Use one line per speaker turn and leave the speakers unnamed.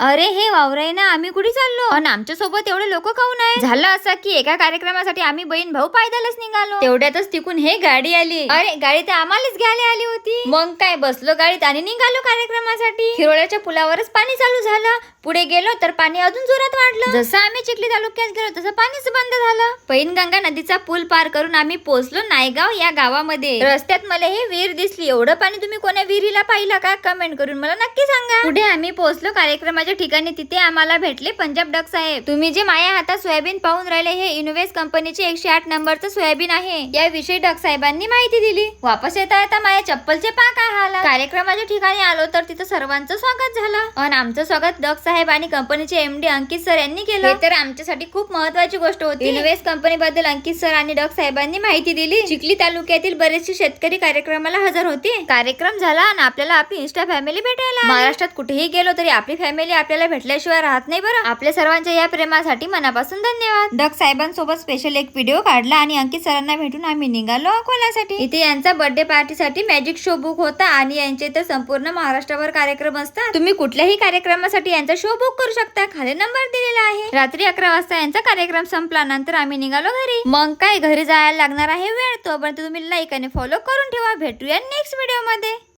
अरे हे वावर आहे ना आम्ही कुठे चाललो? आणि आमच्यासोबत एवढे लोक काऊन आहे झालं असं की एका कार्यक्रमासाठी आम्ही बहीण भाऊ पायदलच निघालो. तेवढ्यातच तिकून हे गाडी आली. अरे गाडी तर आम्हालाच घ्यायला आली होती. मग काय बसलो गाडीत आणि निघालो कार्यक्रमासाठी. हिरोळ्याच्या पुलावरच पाणी चालू झालं. पुढे गेलो तर पाणी अजून जोरात वाढलं. जसं आम्ही चिखली तालुक्यात गेलो तसं पाणीच बंद झालं. पैनगंगा नदीचा पूल पार करून आम्ही पोहोचलो नायगाव या गावामध्ये. रस्त्यात मला हे विहीर दिसली. एवढं पाणी तुम्ही कोण्या विहिरीला पाहिलं का? कमेंट करून मला नक्की सांगा. पुढे आम्ही पोहोचलो कार्यक्रमाच्या ठिकाणी तिथे आम्हाला भेटले. पंजाब डक साहेब तुम्ही जे माया हातात सोयाबीन पाहून राहिले हे इनोवेस कंपनीचे एकशे आठ नंबरचं सोयाबीन आहे. याविषयी डक साहेबांनी माहिती दिली. वापस येता येता माया चप्पलचे पा काय हाल कार्यक्रमाच्या ठिकाणी आलो तर तिथं सर्वांचं स्वागत झालं. आणि आमचं स्वागत डक साहेब आणि कंपनीचे एमडी अंकित सर यांनी केलं. तर आमच्यासाठी खूप महत्वाची गोष्ट होती. इनोवेस कंपनी बद्दल अंकित सर आणि डक साहेबांनी माहिती दिली. चिखली तालुक्यातील बरेचसे शेतकरी कार्यक्रमाला हजर होते. कार्यक्रम झाला आणि आपल्याला आपली इन्स्टा फॅमिली भेटायला महाराष्ट्रात कुठेही गेलो तरी आपली फॅमिली आपल्याला भेटल्याशिवाय राहत नाही बरं. आपल्या सर्वांच्या या प्रेमासाठी मनापासून धन्यवाद. डक साहेबांसोबत स्पेशल एक व्हिडिओ काढला आणि अंकित सरांना भेटून आम्ही निघालो अकोल्यासाठी. इथे यांचा बर्थडे पार्टीसाठी मॅजिक शो बुक होता आणि यांचे तर संपूर्ण महाराष्ट्रावर कार्यक्रम असतात. तुम्ही कुठल्याही कार्यक्रमासाठी यांचा शो बुक करू शकता. खाली नंबर दिलेला आहे. रात्री अकरा वाजता यांचा कार्यक्रम संपला नंतर आम्ही निघालो घरी. मग काय घरी जायला लागणार आहे वेळ तोपर्यंत तुम्ही लाईक आणि फॉलो करून ठेवा. भेटूया नेक्स्ट व्हिडिओमध्ये.